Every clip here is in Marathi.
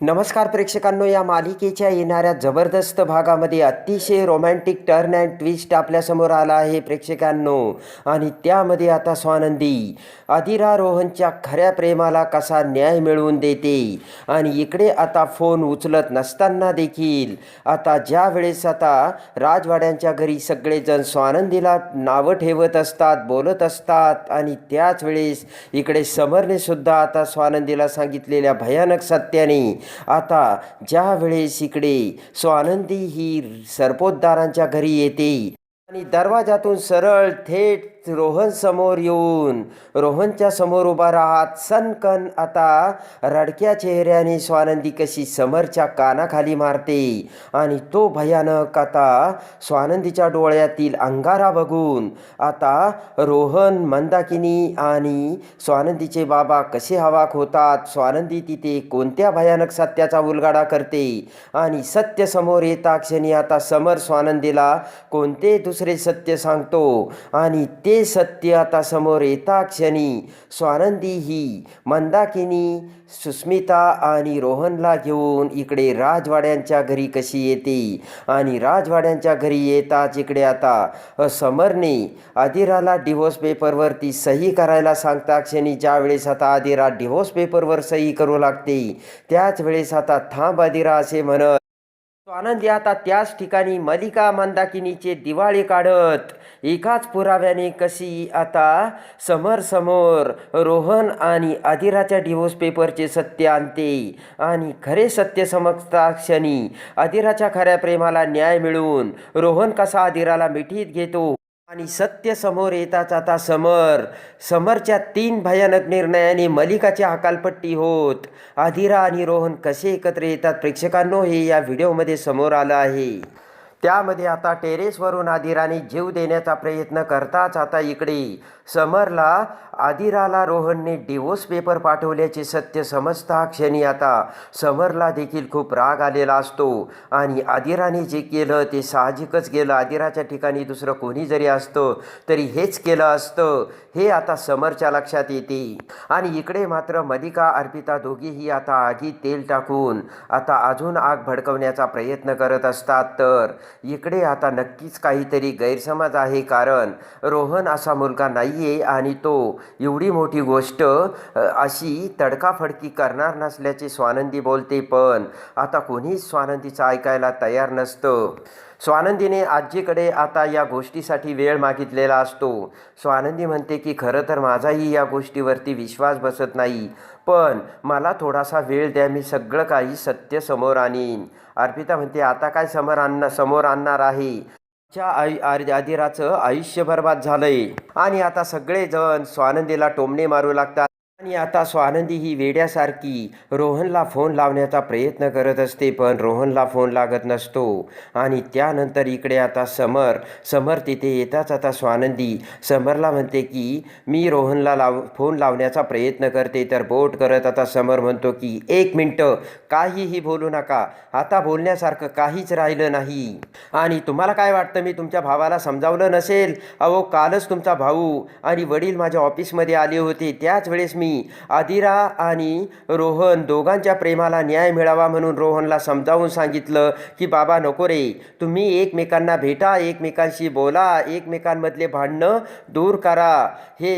नमस्कार प्रेक्षकांनो या मालिकेच्या येणाऱ्या जबरदस्त भागामध्ये अतिशय रोमॅन्टिक टर्न अँड ट्विस्ट आपल्यासमोर आला आहे प्रेक्षकांनो. आणि त्यामध्ये आता स्वानंदी अधिरा रोहनच्या खऱ्या प्रेमाला कसा न्याय मिळवून देते? आणि इकडे आता फोन उचलत नसताना देखील आता ज्या वेळेस आता राजवाड्यांच्या घरी सगळेजण स्वानंदीला नावं ठेवत असतात बोलत असतात आणि त्याच वेळेस इकडे समरने सुद्धा आता स्वानंदीला सांगितलेल्या भयानक सत्याने आता ज्यावेळेस इकडे स्वानंदी ही सर्पोद्धारांच्या घरी येते आणि दरवाजातून सरळ थेट रोहन समोर येऊन रोहनच्या समोर उभा राहत सनकन आता रडक्या चेहऱ्याने स्वानंदी कशी समरच्या कानाखाली मारते आणि तो भयानक आता स्वानंदीच्या डोळ्यातील अंगारा बघून आता रोहन मंदाकिनी आणि स्वानंदीचे बाबा कसे हवाक होतात स्वानंदी तिथे कोणत्या भयानक सत्याचा उलगाडा करते आणि सत्य समोर येता क्षणी आता समर स्वानंदीला कोणते दुसरे सत्य सांगतो आणि ते सत्य आता समोर येता क्षणी. स्वानंदी ही मंदाकिनी सुस्मिता आणि रोहनला घेऊन इकडे राजवाड्यांच्या घरी कशी येते? आणि राजवाड्यांच्या घरी येताच इकडे आता समरने आदिराला डिव्होर्स पेपरवरती सही करायला सांगता क्षणी. ज्या वेळेस आता आदिरा डिव्होर्स पेपरवर सही करू लागते त्याच वेळेस आता थांब आदिरा असे म्हणत आनंदी आता त्याच ठिकाणी मलिका मंदाकिनीचे दिवाळे काढत. एकाच पुराव्याने कशी आता समर समोर रोहन आणि अधिराच्या डिवोर्स पेपरचे सत्य आणते. आणि खरे सत्य समजता क्षणी अधिराच्या खऱ्या प्रेमाला न्याय मिळवून रोहन कसा अधिराला मिठीत घेतो? आणि सत्य समोर येताच आता समर. समरच्या तीन भयानक निर्णयाने मलिकाची हकालपट्टी होत. आधिरा आणि रोहन कसे एकत्र येतात? प्रेक्षकांनो हे या व्हिडिओमध्ये समोर आलं आहे. त्यामध्ये आता टेरेसवरून आदिराने जीव देण्याचा प्रयत्न करताच आता इकडे समरला आदिराला रोहनने डिवोर्स पेपर पाठवल्याचे सत्य समजता क्षणी आता समरला देखील खूप राग आलेला असतो. आणि आदिराने जे केलं ते साहजिकच गेलं. आदिराच्या ठिकाणी दुसरं कोणी जरी असतं तरी हेच केलं असतं. हे आता समरच्या लक्षात येते. आणि इकडे मात्र मलिका अर्पिता दोघीही आता आगीत तेल टाकून आता अजून आग भडकवण्याचा प्रयत्न करत असतात. तर इकडे आता नक्कीच काहीतरी गैरसमज आहे कारण रोहन असा मुलगा नाही आहे आणि तो एवढी मोठी गोष्ट अशी तडकाफडकी करणार नसल्याचे स्वानंदी बोलते. पण आता कोणीच स्वानंदीचं ऐकायला तयार नसतं. स्वानंदीने आजीकडे आता या गोष्टीसाठी वेळ मागितलेला असतो. स्वानंदी म्हणते की खरं तर माझाही या गोष्टीवरती विश्वास बसत नाही पण मला थोडासा वेळ द्या मी सगळं काही सत्य समोर आणीन. अर्पिता म्हणते आता काय समोर आणणार समोर आणणार आहे? च्या आई आर- आदिराचं आयुष्य बर्बाद झालंय. आणि आता सगळेजण स्वानंदीला टोमणे मारू लागतात. आणि आता स्वानंदी ही वेड्यासारखी रोहनला फोन लावण्याचा प्रयत्न करत असते पण रोहनला फोन लागत नसतो. आणि त्यानंतर इकडे आता समर समर तिथे येताच आता स्वानंदी समरला म्हणते की मी रोहनला लाव फोन लावण्याचा प्रयत्न करते तर बोट करत आता समर म्हणतो की एक मिनटं काहीही बोलू नका. आता बोलण्यासारखं काहीच राहिलं नाही. आणि तुम्हाला काय वाटतं मी तुमच्या भावाला समजावलं नसेल? अहो कालच तुमचा भाऊ आणि वडील माझ्या ऑफिसमध्ये आले होते. त्याच वेळेस मी आदिरा आणि रोहन दोघांच्या प्रेमाला न्याय मिळावा म्हणून रोहनला समजावून सांगितलं की बाबा नको रे. तुम्ही एकमेकांना भेटा एकमेकांशी बोला एकमेकांमधले भांडणं दूर करा. हे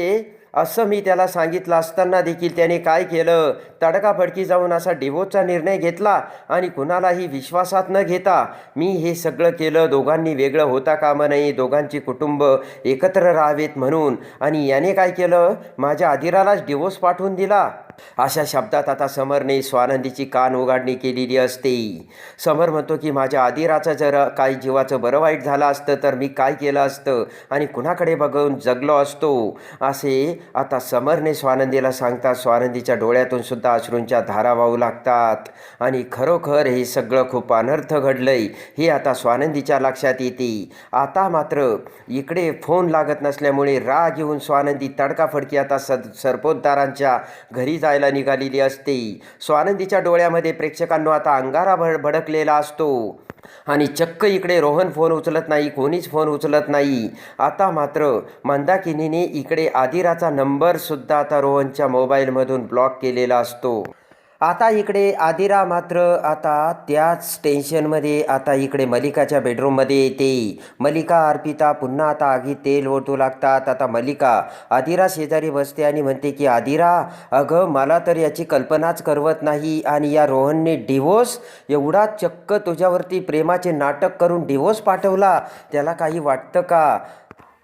असं मी त्याला सांगितलं असताना देखील त्याने काय केलं? तडकाफडकी जाऊन असा डिवोर्सचा निर्णय घेतला आणि कुणालाही विश्वासात न घेता मी हे सगळं केलं. दोघांनी वेगळं होता कामा नाही दोघांची कुटुंब एकत्र राहावेत म्हणून. आणि याने काय केलं? माझ्या आदिरालाच डिवोर्स पाठवून दिला. अशा शब्दात आता समरने स्वानंदीची कान उघाडणी केलेली असते. समर म्हणतो की माझ्या आदिराचं जर काही जीवाचं बरं वाईट झालं असतं तर मी काय केलं असतं? आणि कुणाकडे बघून जगलो असतो? असे आता समरने स्वानंदीला सांगतात. स्वानंदीच्या डोळ्यातून सुद्धा अश्रूंच्या धारा वाहू लागतात. आणि खरोखर हे सगळं खूप अनर्थ घडलंय हे आता स्वानंदीच्या लक्षात येते. आता मात्र इकडे फोन लागत नसल्यामुळे राग येऊन स्वानंदी तडकाफडकी आता सद सरपोतदारांच्या घरी जायला निघालेली असते. स्वानंदीच्या डोळ्यामध्ये प्रेक्षकांनो आता अंगारा भड भडकलेला असतो. आणि चक्क इकडे रोहन फोन उचलत नाही कोणीच फोन उचलत नाही. आता मात्र मंदाकिनीने इकडे आदिराचा नंबरसुद्धा आता रोहनच्या मोबाईलमधून ब्लॉक केलेला असतो. आता इकडे आदिरा मात्र आता त्याच टेन्शनमध्ये आता इकडे मलिकाच्या बेडरूममध्ये येते. मलिका अर्पिता पुन्हा आता आगीत तेल ओतू लागतात. आता मलिका आदिरा शेजारी बसते आणि म्हणते की आदिरा अगं मला तर याची कल्पनाच करवत नाही आणि या रोहनने डिवोर्स एवढा चक्क तुझ्यावरती प्रेमाचे नाटक करून डिवोर्स पाठवला. त्याला काही वाटतं का?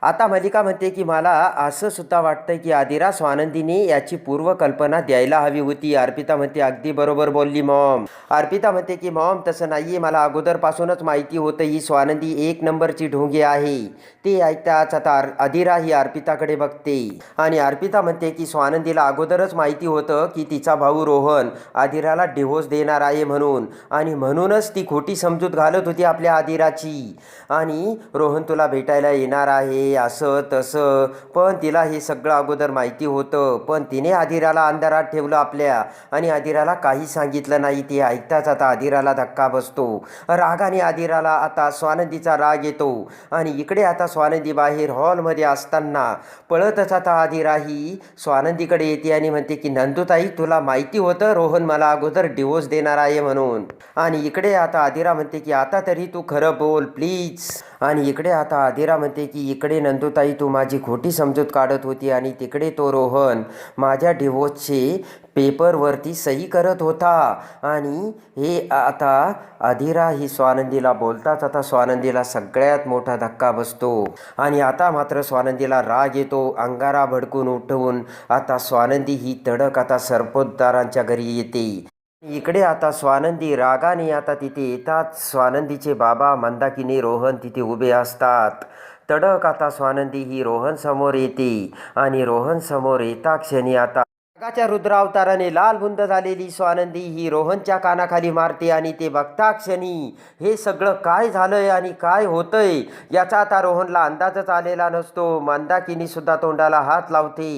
आता मलिका म्हणते की मला असं सुद्धा वाटतं की आदिरा स्वानंदीने याची पूर्वकल्पना द्यायला हवी होती. अर्पिता म्हणते अगदी बरोबर बोलली मॉम. अर्पिता म्हणते की मॉम तसं नाही आहे मला अगोदरपासूनच माहिती होतं ही स्वानंदी एक नंबरची ढोंगी आहे. ते ऐकताच आता आर आदिरा ही अर्पिताकडे बघते. आणि अर्पिता म्हणते की स्वानंदीला अगोदरच माहिती होतं की तिचा भाऊ रोहन आदिराला डिव्होर्स देणार आहे म्हणून. आणि म्हणूनच ती खोटी समजूत घालत होती आपल्या आदिराची. आणि रोहन तुला भेटायला येणार आहे. असं तसं. पण तिला हे सगळं अगोदर माहिती होतं. पण तिने आदिराला अंधारात ठेवलं आपल्या. आणि आदिराला काही सांगितलं नाही. ते ऐकताच आता आदिराला धक्का बसतो. रागाने आदिराला आता स्वानंदीचा राग येतो. आणि इकडे आता स्वानंदी बाहेर हॉलमध्ये असताना पळतच आता आदिरा ही स्वानंदीकडे येते आणि म्हणते की नंदुताई तुला माहिती होतं रोहन मला अगोदर डिवोर्स देणार आहे म्हणून. आणि इकडे आता आदिरा म्हणते की आता तरी तू खरं बोल प्लीज आणि इकडे आता आदिरा म्हणते की इकडे नंदुताई तू माझी खोटी समजूत काढत होती आणि तिकडे तो रोहन माझ्या डिवोर्सचे पेपरवरती सही करत होता. आणि हे आता अधिरा ही स्वानंदीला बोलताच आता स्वानंदीला सगळ्यात मोठा धक्का बसतो. आणि आता मात्र स्वानंदीला राग येतो अंगारा भडकून उठवून. आता स्वानंदी ही तडक आता सरपोतदारांच्या घरी येते. इकडे आता स्वानंदी रागाने आता तिथे येतात. स्वानंदीचे बाबा मंदाकिनी रोहन तिथे उभे असतात. तडक आता स्वानंदी ही रोहन समोर येते. आणि रोहन समोर येता क्षणी आता नागाच्या रुद्रावताराने लालबुंद झालेली स्वानंदी ही रोहनच्या कानाखाली मारते आणि ते बघता क्षणी हे सगळं काय झालंय आणि काय होतंय? याचा आता रोहनला अंदाजच आलेला नसतो. मंदाकिनी सुद्धा तोंडाला हात लावते.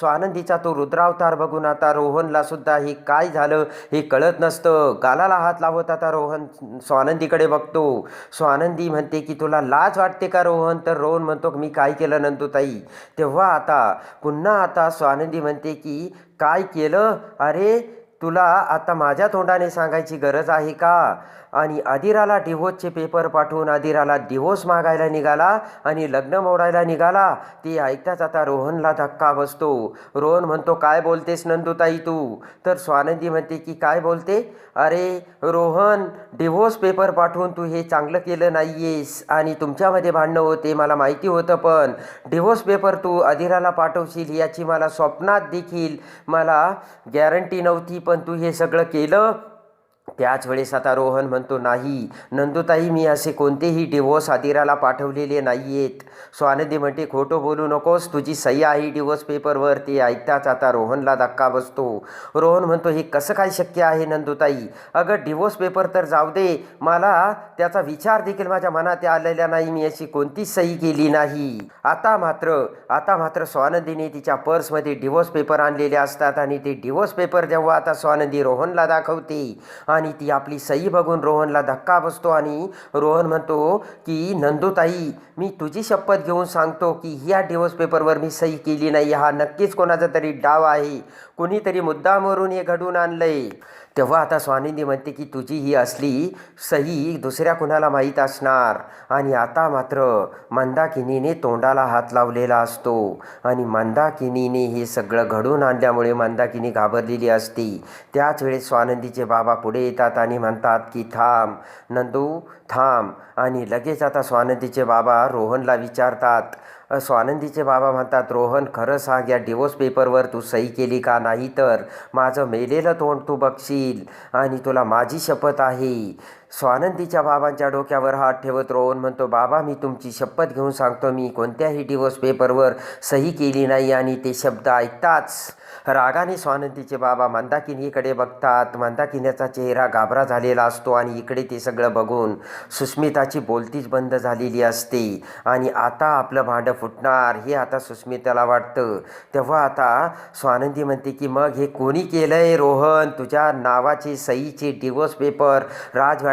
स्वानंदीचा तो रुद्रावतार बघून आता रोहनला सुद्धा हे काय झालं हे कळत नसतं. गालाला हात लावत आता रोहन स्वानंदीकडे बघतो. स्वानंदी म्हणते की तुला लाज वाटते का रोहन? तर रोहन म्हणतो मी काय केलं नंदुताई? तेव्हा आता पुन्हा आता स्वानंदी म्हणते की काय केलं? अरे तुला आता माझ्या तोंडाने सांगायची गरज आहे का? आणि आदिराला डिवोर्सचे पेपर पाठवून आदिराला डिवोर्स मागायला निघाला आणि लग्न मोडायला निघाला. ते ऐकताच आता रोहनला धक्का बसतो. रोहन म्हणतो काय बोलतेस नंदुताई तू? तर स्वानंदी म्हणते की काय बोलते? अरे रोहन डिव्होर्स पेपर पाठवून तू हे चांगलं केलं नाही आहेस आणि तुमच्यामध्ये भांडणं होते मला माहिती होतं पण. डिव्होर्स पेपर तू आदिराला पाठवशील याची मला स्वप्नात देखील मला गॅरंटी नव्हती पण तू हे सगळं केलं त्याच वेळेस आता रोहन म्हणतो नाही नंदुताई मी असे कोणतेही डिवोर्स आदिराला पाठवलेले नाही आहेत स्वानंदी म्हणते खोटं बोलू नकोस तुझी सही आहे डिवोर्स पेपरवर ते ऐकताच आता रोहनला धक्का बसतो. रोहन म्हणतो हे कसं काय शक्य आहे नंदुताई? अगं डिवोर्स पेपर तर जाऊ दे मला त्याचा विचार देखील माझ्या मनात आलेला नाही मी अशी कोणतीच सही केली नाही. आता मात्र आता मात्र स्वानंदीने तिच्या पर्समध्ये डिवोर्स पेपर आणलेले असतात आणि ते डिवोर्स पेपर जेव्हा आता स्वानंदी रोहनला दाखवते आणि ती आपली सही बघून रोहनला धक्का बसतो आणि रोहन म्हणतो की नंदूताई मी तुझी शपथ घेऊन सांगतो की ह्या डिवोर्स पेपरवर मी सही केली नाही. हा नक्कीच कोणाचा तरी डाव आहे. कुणीतरी मुद्दामवरून हे घडून आणलंय. तेव्हा आता स्वानंदी म्हणते की तुझी ही असली सही दुसऱ्या कुणाला माहीत असणार? आणि आता मात्र मंदाकिनीने तोंडाला हात लावलेला असतो. आणि मंदाकिनीने हे सगळं घडून आणल्यामुळे मंदाकिनी घाबरलेली असती. त्याच वेळेस स्वानंदीचे बाबा पुढे येतात आणि म्हणतात की थांब नंदू थांब. आणि लगेच आता स्वानंदीचे बाबा रोहनला विचारतात स्वानंदीचे बाबा म्हणतात रोहन खरं सांग या डिवोर्स पेपरवर तू सही केली का नाही तर? माझं मेलेलं तोंड तू बघशील आणि तुला माझी शपथ आहे. स्वानंदीच्या बाबांच्या डोक्यावर हात ठेवत रोहन म्हणतो बाबा मी तुमची शपथ घेऊन सांगतो मी कोणत्याही डिवोर्स पेपरवर सही केली नाही आणि ते शब्द ऐकताच रागाने स्वानंदीचे बाबा मंदाकिनीकडे बघतात. मंदाकिन्याचा चेहरा गाभरा झालेला असतो आणि इकडे ते सगळं बघून सुस्मिताची बोलतीच बंद झालेली असते. आणि आता आपलं भांडं फुटणार हे आता सुस्मिताला वाटतं. तेव्हा आता स्वानंदी म्हणते की मग हे कोणी केलंय रोहन? तुझ्या नावाचे सईचे डिवोर्स पेपर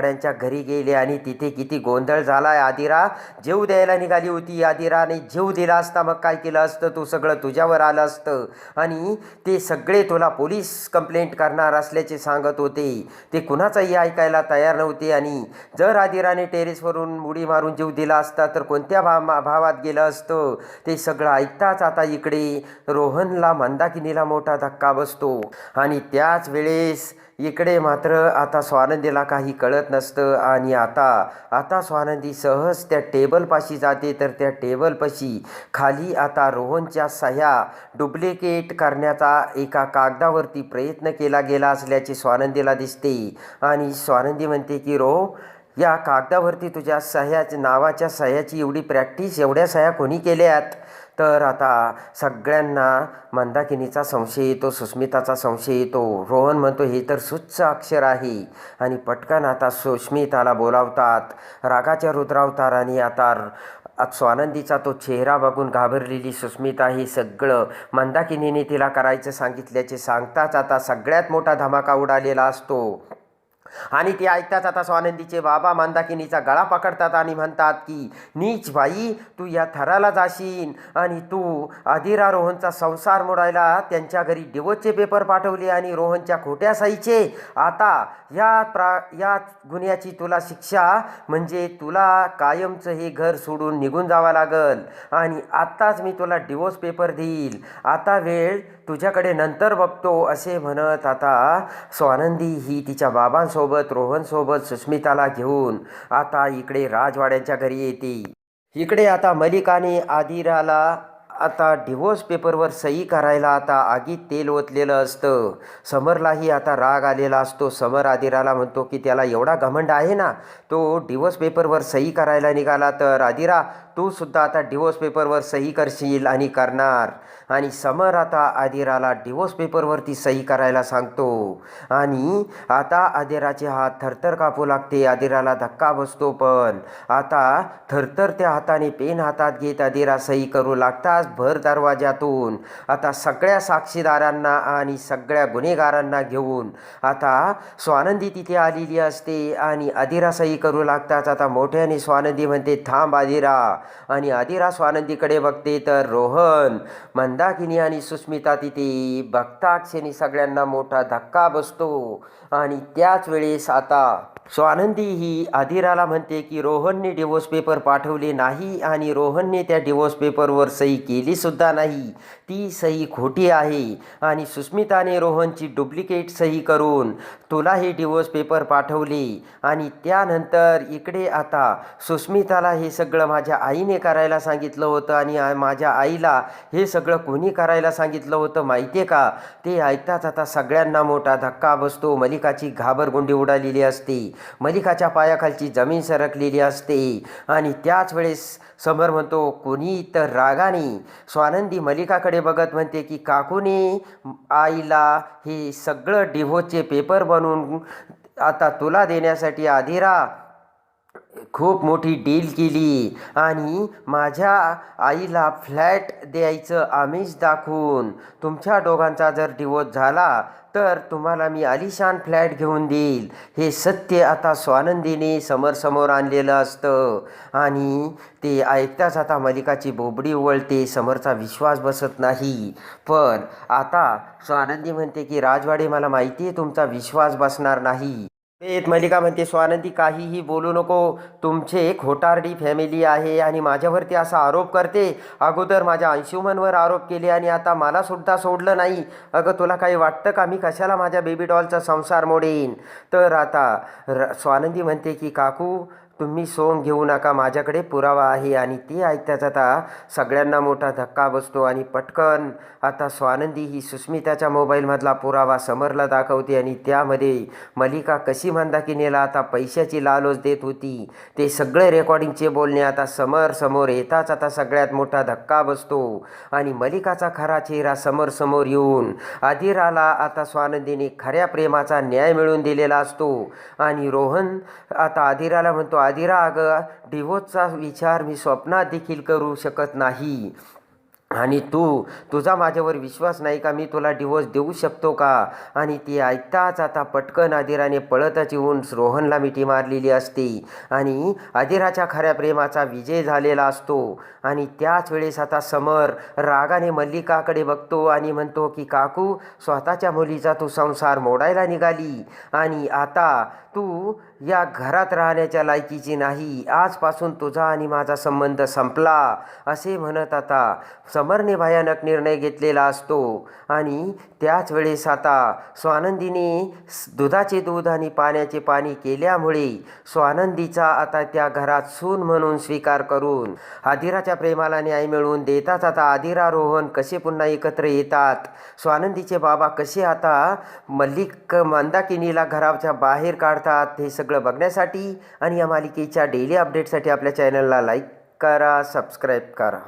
राजवाड्यांच्या घरी गेले आणि तिथे किती गोंधळ झालाय. आदिरा जेव द्यायला निघाली होती. आदिराने जेव दिला असता मग काय केलं असतं? तू सगळं तुझ्यावर आलं असतं. आणि ते सगळे तुला पोलीस कंप्लेंट करणार असल्याचे सांगत होते. ते कुणाचंही ऐकायला तयार नव्हते आणि जर आदिराने टेरेसवरून उडी मारून जीव दिला असता तर कोणत्या भा भावात गेलं असतं? ते सगळं ऐकताच आता इकडे रोहनला मंदाकिनीला मोठा धक्का बसतो. आणि त्याच वेळेस इकडे मात्र आता स्वानंदीला काही कळत नसतं आणि आता आता स्वानंदी सहज त्या टेबलपाशी जाते तर त्या टेबलपाशी खाली आता रोहनच्या सह्या डुप्लिकेट करण्याचा एका कागदावरती प्रयत्न केला गेला असल्याचे स्वानंदीला दिसते. आणि स्वानंदी म्हणते की रो या कागदावरती तुझ्या सह्याच्या नावाच्या सह्याची एवढी प्रॅक्टिस एवढ्या सह्या कोणी केल्यात? तर आता सगळ्यांना मंदाकिनीचा संशय येतो सुस्मिताचा संशय येतो. रोहन म्हणतो हे तर सुच्च अक्षर आहे. आणि पटकन आता सुस्मिताला बोलावतात. रागाच्या रुद्रावताराने आता स्वानंदीचा तो चेहरा बघून घाबरलेली सुस्मिता हे सगळं मंदाकिनीने तिला करायचं सांगितल्याचे सांगताच आता सगळ्यात मोठा धमाका उडालेला असतो. आणि ते ऐकताच आता स्वानंदीचे बाबा मंदाकिनीचा गळा पकडतात आणि म्हणतात की नीच बाई तू या थराला जाशील आणि तू अधिरा रोहनचा संसार मोडायला त्यांच्या घरी डिवोर्सचे पेपर पाठवले आणि रोहनच्या खोट्या साईचे. आता या प्रा या गुन्ह्याची तुला शिक्षा म्हणजे तुला कायमचं हे घर सोडून निघून जावं लागल. आणि आत्ताच मी तुला डिवोर्स पेपर देईल. आता वेळ तुझ्याकडे नंतर बघतो असे म्हणत आता स्वानंदी ही तिच्या बाबांसोबत रोहनसोबत सुस्मिताला घेऊन आता इकडे राजवाड्यांच्या घरी येते. इकडे आता मलिकाने आदिराला आता डिवोर्स पेपरवर सही करायला आता आगीत तेल ओतलेलं असतं. समरलाही आता राग आलेला असतो. समर आदिराला म्हणतो की त्याला एवढा घमंड आहे ना तो डिवोर्स पेपरवर सही करायला निघाला तर आदिरा तू सुद्धा आता डिवोर्स पेपरवर सही करशील आणि करणार. आणि समर आता आदिराला डिवोर्स पेपरवरती सही करायला सांगतो. आणि आता आदिराचे हात थरथर कापू लागते. आदिराला धक्का बसतो पण आता थरथर त्या हाताने पेन हातात घेत आदिरा सही करू लागताच भर दरवाज्यातून. आता सगळ्या साक्षीदारांना आणि सगळ्या गुन्हेगारांना घेऊन आता स्वानंदी तिथे आलेली असते. आणि आदिरा सही करू लागताच आता मोठ्याने स्वानंदी म्हणते थांब आदिरा आणि आदिरा स्वानंदीकडे बघते तर रोहन मंदाकिनी आणि सुस्मिता तिथे बघता क्षणी सगळ्यांना मोठा धक्का बसतो. आणि त्याच वेळेस आता स्वानंदी ही आदिराला म्हणते की रोहनने डिवोर्स पेपर पाठवले नाही आणि रोहनने त्या डिवोर्स पेपरवर सही केली सुद्धा नाही. ती सही खोटी आहे आणि सुस्मिताने रोहनची डुप्लिकेट सही करून तुला हे डिवोर्स पेपर पाठवले. आणि त्यानंतर इकडे आता सुस्मिताला हे सगळं माझ्या आईने करायला सांगितलं होतं आणि माझ्या आईला हे सगळं कोणी करायला सांगितलं होतं माहिती आहे का? ते ऐकताच आता सगळ्यांना मोठा धक्का बसतो. मलिकाची घाबरगुंडी उडालेली असते. मलिकाच्या पायाखालची जमीन सरकलेली असते. आणि त्याच वेळेस समर म्हणतो कोणी तर रागाने. स्वानंदी मलिकाकडे बघत म्हणते की काकूने आईला हे सगळं डिव्होचे पेपर बनवून आता तुला देण्यासाठी आधिरा खूप मोठी डील केली आणि माझ्या आईला फ्लॅट द्यायचं आमिष दाखवून तुमच्या दोघांचा जर डिवोर्स झाला तर तुम्हाला मी आलिशान फ्लॅट घेऊन देईल. हे सत्य आता स्वानंदीने समोर आणलेलं असतं. आणि ते ऐकताच आता मलिकाची बोबडी उवळते समोरचा विश्वास बसत नाही. पण आता स्वानंदी म्हणते की राजवाडे मला माहिती आहे तुमचा विश्वास बसणार नाही. येत मलिका म्हणते स्वानंदी काहीही बोलू नको. तुमचे खोटारडी फॅमिली आहे आणि माझ्यावरती असा आरोप करते. अगोदर माझ्या अंशुमनवर आरोप केले आणि आता मला सुद्धा सोडलं नाही. अगं तुला काही वाटतं का? मी कशाला माझ्या बेबी डॉलचा संसार मोडेन? तर आता र स्वानंदी म्हणते की काकू तुम्ही सोंग घेऊ नका माझ्याकडे पुरावा आहे आणि ते ऐकताच आता सगळ्यांना मोठा धक्का बसतो आणि पटकन आता स्वानंदी ही सुस्मिताच्या मोबाईलमधला पुरावा समरला दाखवते आणि त्यामध्ये मलिका कशी मंदाकिनीला आता पैशाची लालोच देत होती. ते सगळे रेकॉर्डिंगचे बोलणे आता समर समोर येताच आता सगळ्यात मोठा धक्का बसतो आणि मलिकाचा खरा चेहरा समर समोर येऊन आदिराला आता स्वानंदीने खऱ्या प्रेमाचा न्याय मिळवून दिलेला असतो. आणि रोहन आता आदिराला म्हणतो आदिरा अगं डिवोर्सचा विचार मी स्वप्नात देखील करू शकत नाही. आणि तू तुझा माझ्यावर विश्वास नाही का? मी तुला डिवोर्स देऊ शकतो का? आणि ती ऐकताच आता पटकन आदिराने पळतच येऊन रोहनला मिठी मारलेली असते. आणि आदिराच्या खऱ्या प्रेमाचा विजय झालेला असतो. आणि त्याच वेळेस आता समर रागाने मल्लिकाकडे बघतो आणि म्हणतो की काकू स्वतःच्या मुलीचा तू संसार मोडायला निघाली. आणि आता तू या घरात राहण्याच्या लायकीची नाही. आजपासून तुझा आणि माझा संबंध संपला असे म्हणत आता समरने भयानक निर्णय घेतलेला असतो. आणि त्याच वेळेस आता स्वानंदीने दुधाचे दूध आणि पाण्याचे पाणी केल्यामुळे स्वानंदीचा आता त्या घरात सून म्हणून स्वीकार करून आदिराच्या प्रेमाला न्याय मिळवून देताच आता आदिरा रोहन कसे पुन्हा एकत्र येतात? स्वानंदीचे बाबा कसे आता मल्लिक मंदाकिनीला घराच्या बाहेर काढतात हे सगळं बघण्यासाठी आणि या मालिकेच्या डेली अपडेटसाठी आपल्या चॅनलला लाईक करा सबस्क्राईब करा.